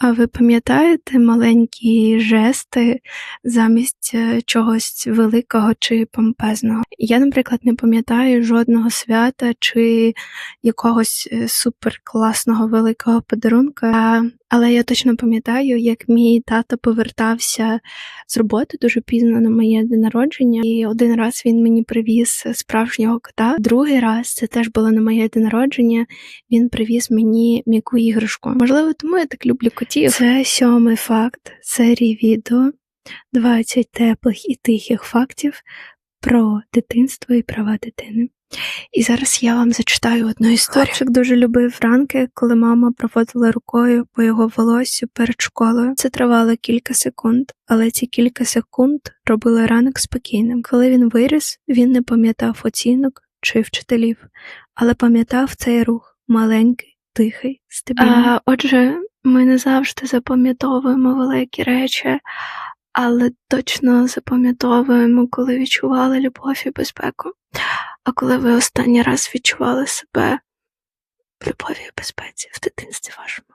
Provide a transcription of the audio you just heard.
А ви пам'ятаєте маленькі жести замість е, чогось великого чи помпезного? Я, наприклад, не пам'ятаю жодного свята чи якогось е, суперкласного великого подарунка, але я точно пам'ятаю, як мій тато повертався з роботи дуже пізно на моє день народження, і один раз він мені привіз справжнього кота. Другий раз це теж було на моє день народження. Він привіз мені м'яку іграшку. Можливо, тому я так люблю котів. Це сьомий факт серії відео 20 теплих і тихих фактів про дитинство і права дитини. І зараз я вам зачитаю одну історію. Хлопчик дуже любив ранки, коли мама проводила рукою по його волоссю перед школою. Це тривало кілька секунд, але ці кілька секунд робили ранок спокійним. Коли він виріс, він не пам'ятав оцінок чи вчителів, але пам'ятав цей рух маленький, тихий, стабільний. А, отже, ми не завжди запам'ятовуємо великі речі, але точно запам'ятовуємо, коли відчували любов і безпеку. А коли ви останній раз відчували себе в любові і безпеці в дитинстві вашому?